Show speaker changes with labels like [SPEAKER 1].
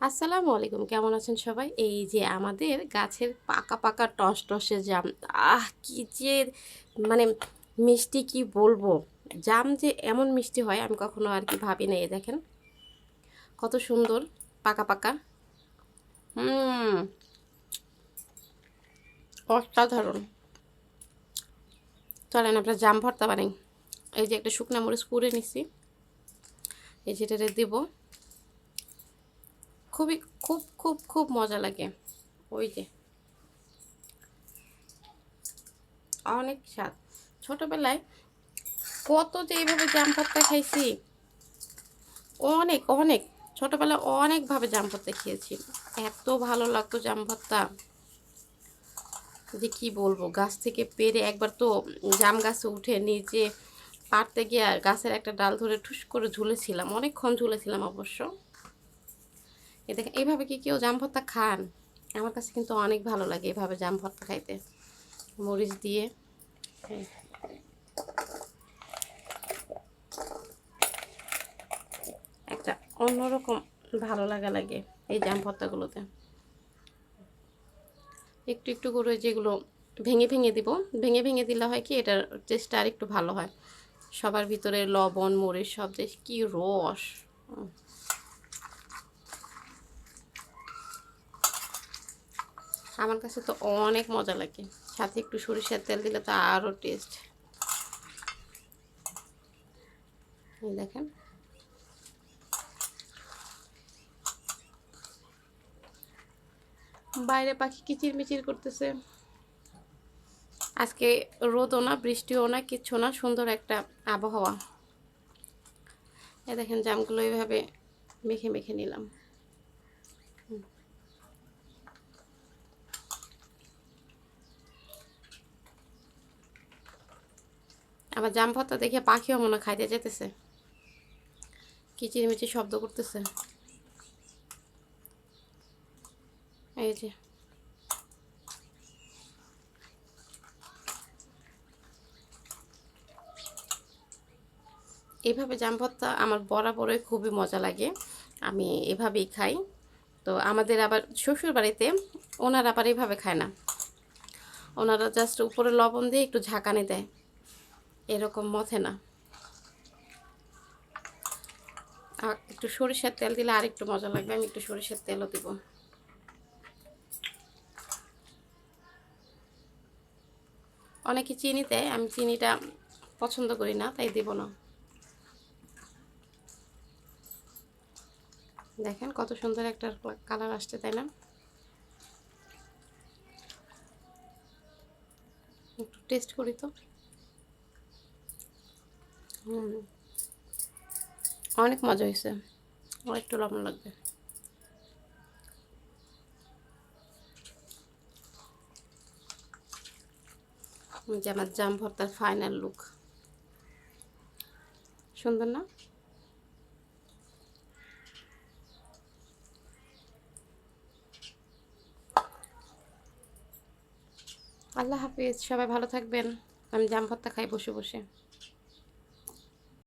[SPEAKER 1] আসসালামু আলাইকুম, কেমন আছেন সবাই? এই যে আমাদের গাছের পাকা পাকা টস টসে জাম, আহ, কি যে মানে মিষ্টি কি বলব? জাম যে এমন মিষ্টি হয়, আমি কখনো আর কি ভাবি না এই দেখেন। কত সুন্দর, পাকা পাকা। হুম। অসাধারণ। চলেন, আমরা জাম ভর্তা বানাই। এই যে একটা শুকনা মরিচ পুড়ে নিছি। এই যেটাতে দেবো। খুবই, খুব খুব খুব মজা লাগে। ওই যে। অনেক স্বাদ। ছোটবেলায় কত যে এইভাবে জাম পাত্তা খাইছি, অনেক অনেক। ছোটবেলায় অনেকভাবে জাম পাত্তা খেয়েছি। এত ভালো লাগতো জাম ভর্তা যে কি বলব, গাছ থেকে পেরে একবার তো জাম গাছে উঠে নিচে পাড়তে গিয়ে গাছের একটা ডাল ধরে ঠুস করে ঝুলেছিলাম। অনেকক্ষণ ঝুলেছিলাম অবশ্য। এ দেখেন এইভাবে কি কেউ জাম ভর্তা খান? আমার কাছে কিন্তু অনেক ভালো লাগে এভাবে জাম ভর্তা খাইতে। মরিচ দিয়ে। একটা অন্যরকম ভালো লাগা লাগে এই জাম ভর্তাগুলোতে। একটু একটু করে যেগুলো ভেঙে ভেঙে দিব, ভেঙে ভেঙে দিলে হয় কি এটার টেস্টটা আর একটু ভালো হয়। সবার ভিতরে লবণ, মরিচ সব যে কী রস। আমার কাছে তো অনেক মজা লাগে। সাথে একটু সরিষার তেল দিলে তো আরও টেস্ট দেখেন। বাইরে পাখি কিচির মিচির করতেছে। আজকে রোদও না, বৃষ্টিও না, কিচ্ছু না, সুন্দর একটা আবহাওয়া। এ দেখেন, জামগুলো এইভাবে মেখে মেখে নিলাম। আবার জাম দেখে পাখিও মনে খাইতে যেতেছে কিচিরমিচির শব্দ করতেছে। এই যে। এভাবে জাম আমার বরাবরই খুবই মজা লাগে। আমি এভাবেই খাই। তো আমাদের আবার শ্বশুর বাড়িতে ওনারা আবার এভাবে খায় না। ওনারা জাস্ট উপরে লবণ দিয়ে একটু ঝাঁকানি দেয়। এরকম মথে না। আর একটু সরিষার তেল দিলে আর একটু মজা লাগবে, আমি একটু সরিষার তেলও দিব। অনেকে চিনি দেয়, আমি চিনিটা পছন্দ করি না, তাই দিব না। দেখেন কত সুন্দর একটা কালার আসছে, তাই না? একটু টেস্ট করি তো। হুম। অনেক মজা হয়েছে। একটু লবণ লাগবে। যে আমার জাম ভর্তার ফাইনাল লুক সুন্দর না? আল্লাহ হাফিজ, সবাই ভালো থাকবেন। আমি জাম ভর্তা খাই, বসে বসে।